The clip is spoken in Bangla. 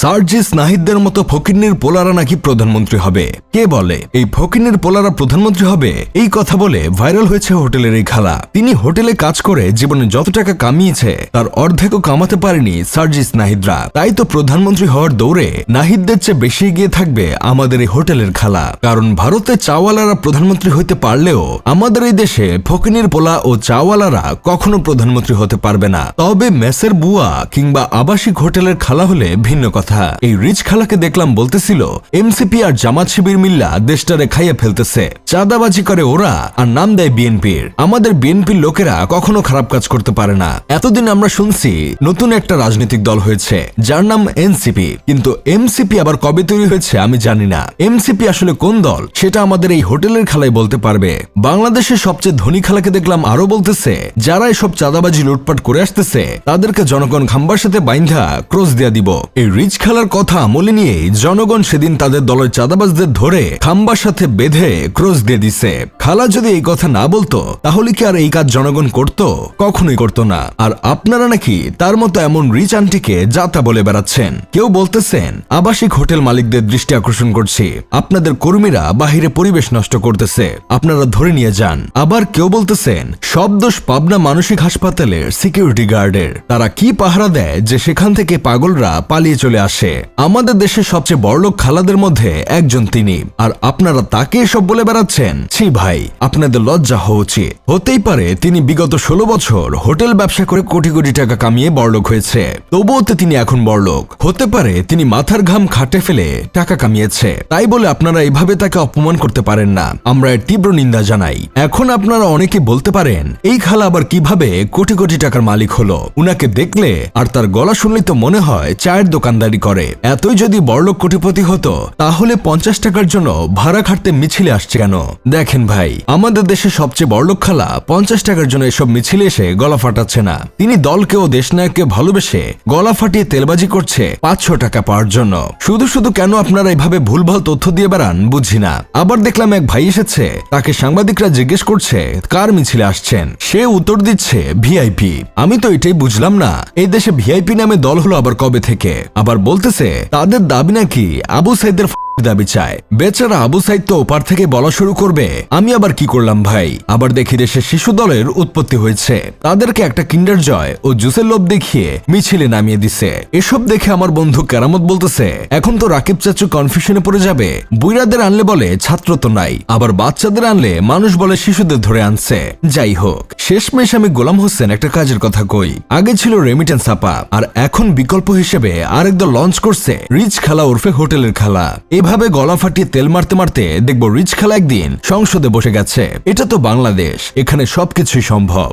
সার্জিস নাহিদদের মতো ফকিন্নির পোলারা নাকি প্রধানমন্ত্রী হবে? কে বলে? এই ফকিন্নির পোলারা প্রধানমন্ত্রী হবে? এই কথা বলে ভাইরাল হয়েছে হোটেলের এই খালা। তিনি হোটেলে কাজ করে জীবনে যত টাকা কামিয়েছে, তার অর্ধেকও কামাতে পারেনি সার্জিস নাহিদরা। তাই তো প্রধানমন্ত্রী হওয়ার দৌড়ে নাহিদদের চেয়ে বেশি এগিয়ে থাকবে আমাদের এই হোটেলের খালা। কারণ ভারতে চাওয়ালারা প্রধানমন্ত্রী হইতে পারলেও আমাদের এই দেশে ফকিনির পোলা ও চাওয়ালারা কখনো প্রধানমন্ত্রী হতে পারবে না। তবে মেসের বুয়া কিংবা আবাসিক হোটেলের খালা হলে ভিন্ন কথা। এই রিচ খালাকে দেখলাম বলতেছিল, এমসিপি আর জামাত শিবির মিল্লা দেশটারে খাইয়া ফেলতেছে। চাঁদাবাজি করে ওরা আর নাম দেয় বিএনপির। আমাদের বিএনপির লোকেরা কখনো খারাপ কাজ করতে পারে না। এতদিন আমরা শুনছি নতুন একটা রাজনৈতিক দল হয়েছে, যার নাম এনসিপি। কিন্তু এমসিপি আবার কবে তৈরি হয়েছে আমি জানি না। এমসিপি আসলে কোন দল, সেটা আমাদের এই হোটেলের খালাই বলতে পারবে। বাংলাদেশের সবচেয়ে ধনী খালাকে দেখলাম আরও বলতেছে, যারা এসব চাঁদাবাজি লুটপাট করে আসতেছে, তাদেরকে জনগণ খাম্বার সাথে বাইন্ধা ক্রস দিয়া দিব। এই রিচ খালার কথা মলি নিয়ে জনগণ সেদিন তাদের দলের চাঁদাবাজদের ধরে খাম্বার সাথে বেঁধে ক্রস দিয়ে দিছে। খালা যদি এই কথা না বলতো, তাহলে কি আর এই কাজ জনগণ করত? কখনোই করতো না। আর আপনারা নাকি তার মতো এমন রিচ আন্টিকে যাতা বলে বেড়াচ্ছেন। কেউ বলতেছেন, আবাসিক হোটেল মালিকদের দৃষ্টি আকর্ষণ করছি। আপনাদের কর্মীরা বাহিরে পরিবেশ নষ্ট করতেছে। আপনারা ধরে নিয়ে যান। আবার কেউ বলতেছেন, সব দোষ পাবনা মানসিক হাসপাতালের সিকিউরিটি গার্ডের তারা কি পাহারা দেয় যে সেখান থেকে পাগলরা পালিয়ে চলে আসে? আমাদের দেশের সবচেয়ে বড়লোক খালাদের মধ্যে একজন তিনি। আর আপনারা তাকে এসব বলে বেড়াচ্ছেন? ছি ভাই। আপনাদের লজ্জা হওয়া উচিত। হতেই পারে তিনি বিগত ষোলো বছর হোটেল ব্যবসা করে কোটি কোটি টাকা কামিয়ে বড়লোক হয়েছে। তবুও তো তিনি এখন বড়লোক। হতে পারে তিনি মাথার ঘাম খাটে ফেলে টাকা কামিয়েছে। তাই বলে আপনারা এভাবে তাকে অপমান করতে পারেন না। আমরা এর তীব্র নিন্দা জানাই। এখন আপনারা অনেকে বলতে পারেন, এই খালা আবার কীভাবে কোটি কোটি টাকার মালিক হলো? উনাকে দেখলে আর তার গলা শুনলে তো মনে হয় চায়ের দোকানদারি করে। এতই যদি বড়লোক কোটিপতি হতো, তাহলে পঞ্চাশ টাকার জন্য ভাড়া খাটতে মিছিলে আসছে কেন? দেখেন ভাই আমাদের দেশে সবচেয়ে বড়লোক খালা, পঞ্চাশ টাকার জন্য এসব মিছিলে এসে গলা ফাটাচ্ছে না। তিনি দলকে ও দেশনায়ককে ভালোবেসে গলা ফাটিয়ে তেলবাজি করছে পাঁচশো টাকা পাওয়ার জন্য। শুধু শুধু কেন আপনারা এভাবে ভুলভাল তথ্য দিয়ে বেড়ান, বুঝি না। আবার দেখলাম এক ভাই এসেছে, তাকে সাংবাদিকরা জিজ্ঞেস করছে, কার মিছিলে আসছেন? সে উত্তর দিচ্ছে, ভিআইপি। আমি তো এটাই বুঝলাম না, এই দেশে ভিআইপি নামে দল হলো আবার কবে থেকে? আবার বলতেছে, তাদের দাবি নাকি আবু সাইদের দাবি চায়। বেচারা আবু সাইদ তো ওপার থেকে বলা শুরু করবে, আমি আবার কি করলাম ভাই? আবার দেখি দেশে শিশু দলের উৎপত্তি হয়েছে। তাদেরকে একটা কিন্ডার জয় ও জুসের লোভ দেখিয়ে মিছিলে নামিয়ে দিছে। এসব দেখে আমার বন্ধু কেরামত বলতেছে, এখন তো রাকিব চাচু কনফিউশনে পড়ে যাবে। বুইরাদের আনলে বলে ছাত্র তো নাই, আবার বাচ্চাদের আনলে মানুষ বলে শিশুদের ধরে আনছে। যাই হোক, শেষমেশ আমি গোলাম হোসেন একটা কাজের কথা কই। আগে ছিল রেমিটেন্স আপা, আর এখন বিকল্প হিসেবে আরেক দল লঞ্চ করছে, রিচ খালা ওরফে হোটেলের খালা। এভাবে গলা ফাটিয়ে তেল মারতে মারতে দেখব রিচ খেলা একদিন সংসদে বসে গেছে। এটা তো বাংলাদেশ, এখানে সবকিছুই সম্ভব।